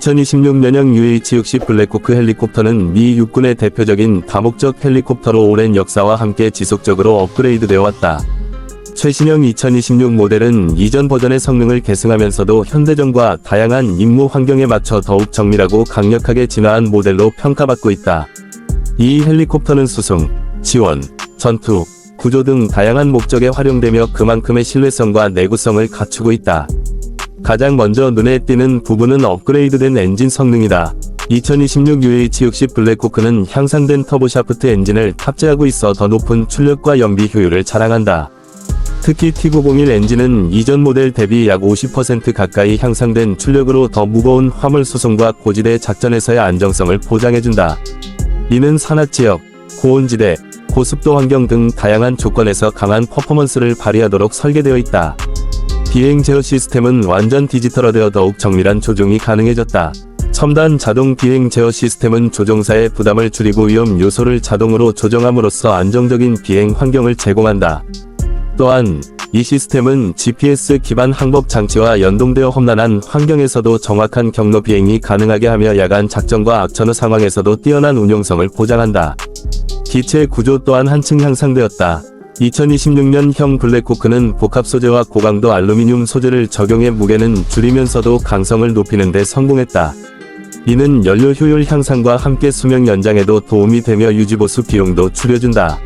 2026 년형 UH-60 블랙호크 헬리콥터는 미 육군의 대표적인 다목적 헬리콥터로 오랜 역사와 함께 지속적으로 업그레이드되어 왔다. 최신형 2026 모델은 이전 버전의 성능을 계승하면서도 현대전과 다양한 임무 환경에 맞춰 더욱 정밀하고 강력하게 진화한 모델로 평가받고 있다. 이 헬리콥터는 수송, 지원, 전투, 구조 등 다양한 목적에 활용되며 그만큼의 신뢰성과 내구성을 갖추고 있다. 가장 먼저 눈에 띄는 부분은 업그레이드된 엔진 성능이다. 2026 UH-60 블랙호크는 향상된 터보샤프트 엔진을 탑재하고 있어 더 높은 출력과 연비 효율을 자랑한다. 특히 T901 엔진은 이전 모델 대비 약 50% 가까이 향상된 출력으로 더 무거운 화물 수송과 고지대 작전에서의 안정성을 보장해준다. 이는 산악지역, 고온지대, 고습도 환경 등 다양한 조건에서 강한 퍼포먼스를 발휘하도록 설계되어 있다. 비행 제어 시스템은 완전 디지털화되어 더욱 정밀한 조종이 가능해졌다. 첨단 자동 비행 제어 시스템은 조종사의 부담을 줄이고 위험 요소를 자동으로 조정함으로써 안정적인 비행 환경을 제공한다. 또한 이 시스템은 GPS 기반 항법 장치와 연동되어 험난한 환경에서도 정확한 경로 비행이 가능하게 하며 야간 작전과 악천후 상황에서도 뛰어난 운용성을 보장한다. 기체 구조 또한 한층 향상되었다. 2026년형 블랙호크는 복합 소재와 고강도 알루미늄 소재를 적용해 무게는 줄이면서도 강성을 높이는 데 성공했다. 이는 연료 효율 향상과 함께 수명 연장에도 도움이 되며 유지보수 비용도 줄여준다.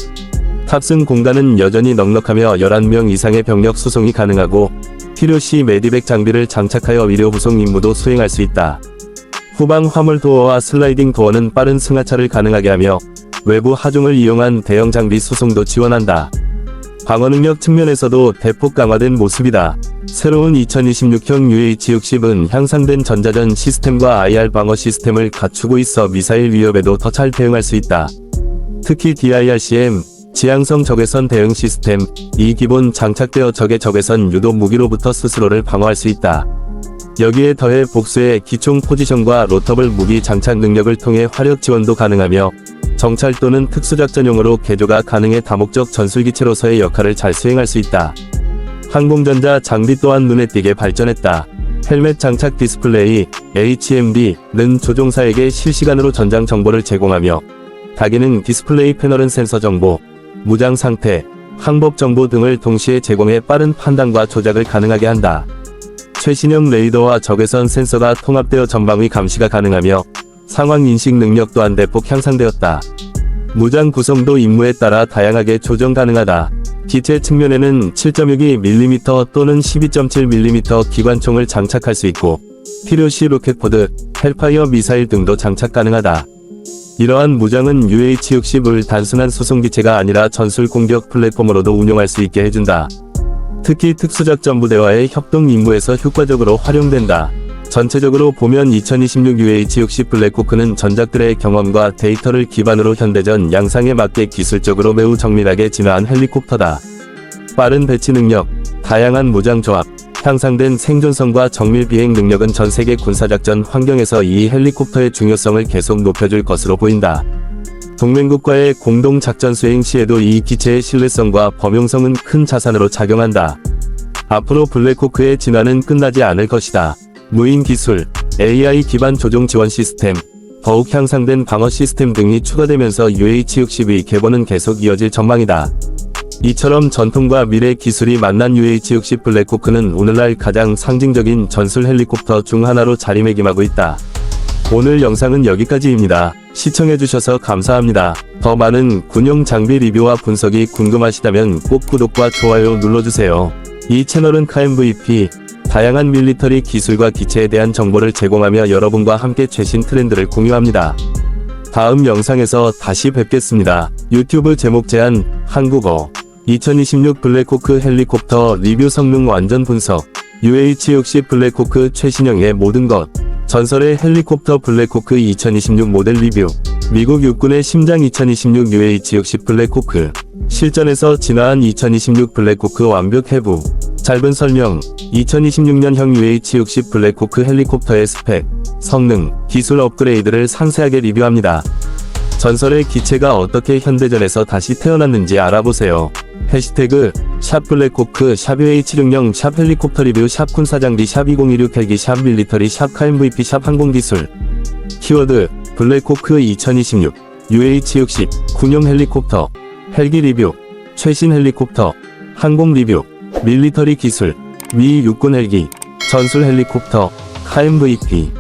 탑승 공간은 여전히 넉넉하며 11명 이상의 병력 수송이 가능하고 필요시 메디백 장비를 장착하여 의료 후송 임무도 수행할 수 있다. 후방 화물 도어와 슬라이딩 도어는 빠른 승하차를 가능하게 하며 외부 하중을 이용한 대형 장비 수송도 지원한다. 방어 능력 측면에서도 대폭 강화된 모습이다. 새로운 2026형 UH-60은 향상된 전자전 시스템과 IR 방어 시스템을 갖추고 있어 미사일 위협에도 더 잘 대응할 수 있다. 특히 DIRCM, 지향성 적외선 대응 시스템, 이 기본 장착되어 적의 적외선 유도 무기로부터 스스로를 방어할 수 있다. 여기에 더해 복수의 기총 포지션과 로터블 무기 장착 능력을 통해 화력 지원도 가능하며 정찰 또는 특수작전용으로 개조가 가능해 다목적 전술기체로서의 역할을 잘 수행할 수 있다. 항공전자 장비 또한 눈에 띄게 발전했다. 헬멧 장착 디스플레이 HMD는 조종사에게 실시간으로 전장 정보를 제공하며 다기능 디스플레이 패널은 센서 정보, 무장 상태, 항법 정보 등을 동시에 제공해 빠른 판단과 조작을 가능하게 한다. 최신형 레이더와 적외선 센서가 통합되어 전방위 감시가 가능하며 상황 인식 능력 또한 대폭 향상되었다. 무장 구성도 임무에 따라 다양하게 조정 가능하다. 기체 측면에는 7.62mm 또는 12.7mm 기관총을 장착할 수 있고 필요시 로켓포드, 헬파이어 미사일 등도 장착 가능하다. 이러한 무장은 UH-60을 단순한 수송기체가 아니라 전술 공격 플랫폼으로도 운용할 수 있게 해준다. 특히 특수작전부대와의 협동 임무에서 효과적으로 활용된다. 전체적으로 보면 2026 UH-60 블랙호크는 전작들의 경험과 데이터를 기반으로 현대전 양상에 맞게 기술적으로 매우 정밀하게 진화한 헬리콥터다. 빠른 배치 능력, 다양한 무장 조합, 향상된 생존성과 정밀 비행 능력은 전 세계 군사작전 환경에서 이 헬리콥터의 중요성을 계속 높여줄 것으로 보인다. 동맹국과의 공동 작전 수행 시에도 이 기체의 신뢰성과 범용성은 큰 자산으로 작용한다. 앞으로 블랙호크의 진화는 끝나지 않을 것이다. 무인 기술, AI 기반 조종 지원 시스템, 더욱 향상된 방어 시스템 등이 추가되면서 UH-60의 개보는 계속 이어질 전망이다. 이처럼 전통과 미래 기술이 만난 UH-60 블랙호크는 오늘날 가장 상징적인 전술 헬리콥터 중 하나로 자리매김하고 있다. 오늘 영상은 여기까지입니다. 시청해주셔서 감사합니다. 더 많은 군용 장비 리뷰와 분석이 궁금하시다면 꼭 구독과 좋아요 눌러주세요. 이 채널은 KMVP, 다양한 밀리터리 기술과 기체에 대한 정보를 제공하며 여러분과 함께 최신 트렌드를 공유합니다. 다음 영상에서 다시 뵙겠습니다. 유튜브 제목 제한, 한국어. 2026 블랙호크 헬리콥터 리뷰 성능 완전 분석. UH-60 블랙호크 최신형의 모든 것. 전설의 헬리콥터 블랙호크 2026 모델 리뷰. 미국 육군의 심장 2026 UH-60 블랙호크. 실전에서 진화한 2026 블랙호크 완벽 해부. 짧은 설명. 2026년형 UH-60 블랙호크 헬리콥터의 스펙, 성능, 기술 업그레이드를 상세하게 리뷰합니다. 전설의 기체가 어떻게 현대전에서 다시 태어났는지 알아보세요. 해시태그 샵 블랙호크 샵 UH60 샵 헬리콥터 리뷰 샵 군사장비 샵 2016 헬기 샵 밀리터리 샵 KMVP 샵 항공기술 키워드 블랙호크 2026 UH60 군용 헬리콥터 헬기 리뷰 최신 헬리콥터 항공 리뷰 밀리터리 기술 미 육군 헬기 전술 헬리콥터 KMVP